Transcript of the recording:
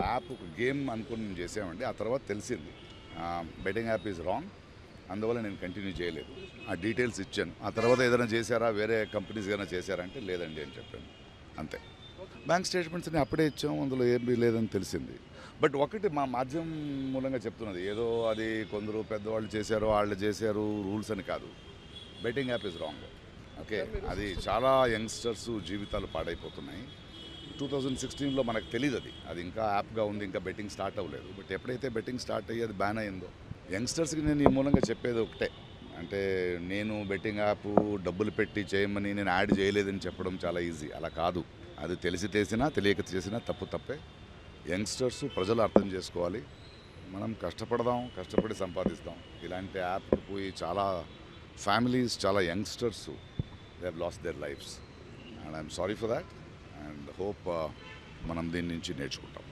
App game అనుకుని మేము చేసామండి ఆ తర్వాత తెలిసింది. Betting app is wrong. అందువల్ల నేను కంటిన్యూ చేయలేదు. ఆ డీటెయిల్స్ ఇచ్చాను. ఆ తర్వాత ఏదైనా చేశారా? వేరే కంపెనీస్ ఏదైనా చేశారంటే లేదండి అని చెప్పాను. అంతే. బ్యాంక్ స్టేట్మెంట్స్ని అప్పుడే ఇచ్చాము అందులో ఏమీ లేదని తెలిసింది. బట్ ఒకటి మా మాధ్యమం మూలంగా చెప్తున్నది. ఏదో అది కొందరు పెద్దవాళ్ళు చేశారు వాళ్ళు చేశారు రూల్స్ అని కాదు. Betting app is wrong. Okay? అది చాలా యంగ్స్టర్స్ జీవితాలు పాడైపోతున్నాయి. టూ థౌజండ్ సిక్స్టీన్లో మనకు తెలియదు అది. అది ఇంకా యాప్గా ఉంది ఇంకా బెట్టింగ్ స్టార్ట్ అవ్వలేదు. బట్ ఎప్పుడైతే బెట్టింగ్ స్టార్ట్ అయ్యి అది బ్యాన్ అయిందో యంగ్స్టర్స్కి నేను ఈ మూలంగా చెప్పేది ఒకటే. అంటే నేను బెట్టింగ్ యాప్ డబ్బులు పెట్టి చేయమని నేను యాడ్ చేయలేదని చెప్పడం చాలా ఈజీ. అలా కాదు. అది తెలిసి చేసినా తెలియక చేసినా తప్పు తప్పే. యంగ్స్టర్స్ ప్రజలు అర్థం చేసుకోవాలి. మనం కష్టపడదాం కష్టపడి సంపాదిస్తాం. ఇలాంటి యాప్ పోయి చాలా ఫ్యామిలీస్ చాలా youngsters they have lost their lives and I'm sorry for that and hope మనం దీని నుంచి నేర్చుకుంటాం.